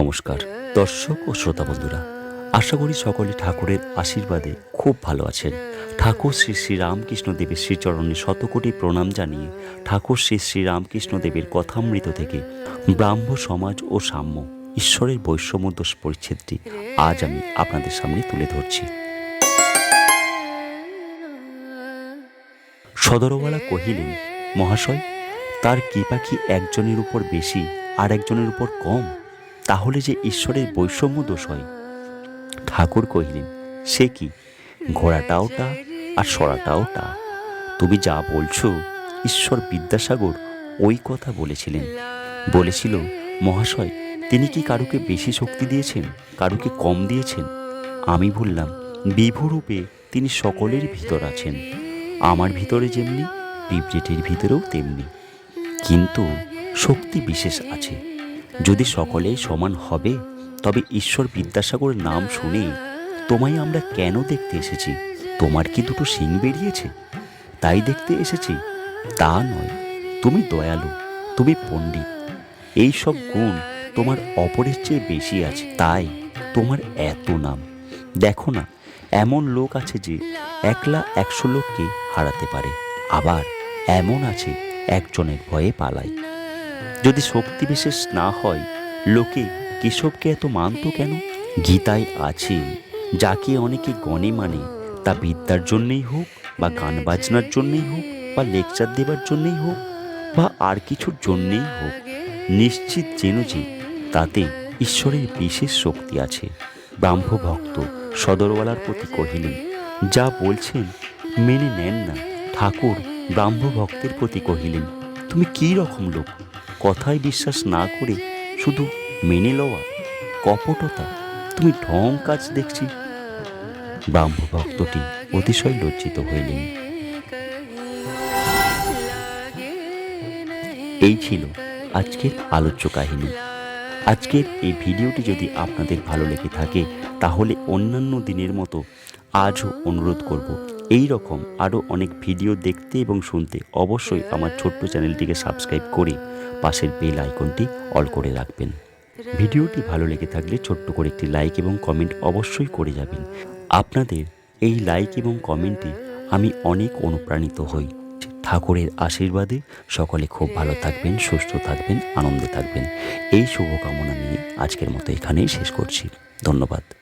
নমস্কার। দর্শক ও শ্রোতা বন্ধুরা, আশা করি সকলে ঠাকুরের আশীর্বাদে খুব ভালো আছেন। ঠাকুর শ্রী শ্রী রামকৃষ্ণ দেবের শ্রীচরণে শতকোটি প্রণাম জানিয়ে ঠাকুর শ্রী শ্রী রামকৃষ্ণ দেবের কথামৃত থেকে ব্রাহ্ম সমাজ ও সাম্য, ঈশ্বরের বৈষম্য দোষ পরিচ্ছেদটি আজ আমি আপনাদের সামনে তুলে ধরছি। সদরওয়ালা কহিলেন, মহাশয়, তার কৃপা কি একজনের উপর বেশি আর একজনের উপর কম? তাহলে যে ঈশ্বরের বৈষম্য দোষ হয়? ঠাকুর কহিলেন, সে কি? ঘোড়াটাও টা আর সরাটাও টা তুমি যা বলছো, ঈশ্বর বিদ্যাসাগর ওই কথা বলেছিলেন। বলেছিল, মহাশয়, তিনি কি কারুকে বেশি শক্তি দিয়েছেন, কারুকে কম দিয়েছেন? আমি বললাম, বিভুরূপে তিনি সকলের ভিতর আছেন। আমার ভিতরে যেমনি পিঁপড়েটির ভিতরেও তেমনি। কিন্তু শক্তি বিশেষ আছে। যদি সকলেই সমান হবে, তবে ঈশ্বর বিদ্যাসাগরের নাম শুনে তোমায় আমরা কেন দেখতে এসেছি? তোমার কি দুটো শিং বেরিয়েছে? তাই দেখতে এসেছি? তা নয়, তুমি দয়ালু, তুমি পণ্ডিত। এই সব গুণ তোমার অপরের চেয়ে বেশি আছে, তাই তোমার এত নাম। দেখো না, এমন লোক আছে যে একলা একশো লোককে হারাতে পারে, আবার এমন আছে একজনের ভয়ে পালায়। যদি শক্তি বিশেষ না হয়, লোকে কেশবকে এত মানত কেন? গীতায় আছে, যাকে অনেকে গণে মানে তা বিদ্যার জন্যেই হোক, বা গান বাজনার জন্যেই হোক, বা লেকচার দেবার জন্যেই হোক, বা আর কিছুর জন্যেই হোক, নিশ্চিত যেন যে তাতে ঈশ্বরের বিশেষ শক্তি আছে। ব্রাহ্মভক্ত সদরওয়ালার প্রতি কহিলেন, যা বলছেন মেনে নেন না। ঠাকুর ব্রাহ্মভক্তের প্রতি কহিলেন, তুমি কী রকম লোক? কথায় বিশ্বাস না করে শুধু মেনে লওয়া, কপটতা, তুমি ঢং কাজ দেখছি। ব্রাহ্মভক্তটি অতিশয় লজ্জিত হইলেন। এই ছিল আজকের আলোচ্য কাহিনী। আজকের এই ভিডিওটি যদি আপনাদের ভালো লেগে থাকে, তাহলে অন্যান্য দিনের মতো আজও অনুরোধ করব, এই রকম আরও অনেক ভিডিও দেখতে এবং শুনতে অবশ্যই আমার ছোট্ট চ্যানেলটিকে সাবস্ক্রাইব করে পাশের বেল আইকনটি অল করে রাখবেন। ভিডিওটি ভালো লেগে থাকলে ছোট্ট করে একটি লাইক এবং কমেন্ট অবশ্যই করে যাবেন। আপনাদের এই লাইক এবং কমেন্টে আমি অনেক অনুপ্রাণিত হই। ঠাকুরের আশীর্বাদে সকলে খুব ভালো থাকবেন, সুস্থ থাকবেন, আনন্দে থাকবেন। এই শুভকামনা নিয়ে আজকের মতো এখানেই শেষ করছি। ধন্যবাদ।